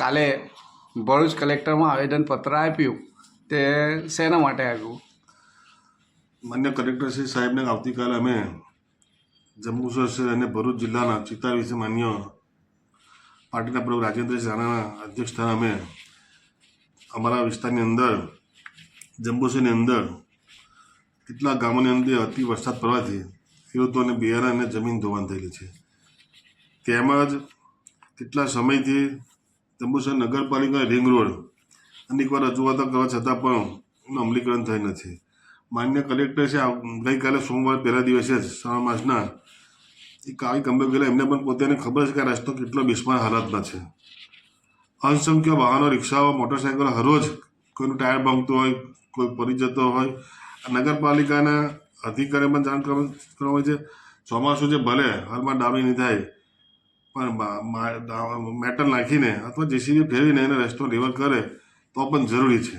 કાલે ભરૂચ કલેક્ટરમાં આવેદનપત્ર આપ્યું તે શેના માટે આવ્યું માન્ય કલેક્ટર શ્રી સાહેબને આવતીકાલે અમે જમ્મુ શહેર અને ભરૂચ જિલ્લાના ચિત્તા વિશે માન્ય પાર્ટીના પ્રમુખ રાજેન્દ્રસિંહ રાણાના અધ્યક્ષસ્થાને અમે અમારા વિસ્તારની અંદર જંબુસરની અંદર કેટલાક ગામોની અંદર અતિ વરસાદ પડવાથી ખેડૂતોને બિયારણ અને જમીન ધોવાણ થયેલી છે. તેમજ કેટલા સમયથી જંબુસર નગરપાલિકા રિંગ રોડ અનેકવાર રજૂઆતો કરવા છતાં પણ એનું અમલીકરણ થઈ નથી. માન્ય કલેક્ટર છે ગઈકાલે સોમવાર પહેલા દિવસે જ શ્રાવણ માસના એક આવી કંપની ગયેલા એમને પણ પોતાને ખબર છે કે રસ્તો કેટલો બિસ્માર હાલતમાં છે. અસંખ્ય વાહનો, રિક્ષાઓ મોટરસાઇકલો હરરોજ કોઈનું ટાયર ભાંગતું હોય, કોઈ પડી જતો હોય. નગરપાલિકાના અધિકારી પણ જાણ કરવા કરવામાં છે. ચોમાસું જે ભલે હાલમાં ડાબી નહીં થાય પણ મેટલ નાખીને અથવા જેસીબી ફેરવીને એને રસ્તો રિવર કરે તો પણ જરૂરી છે.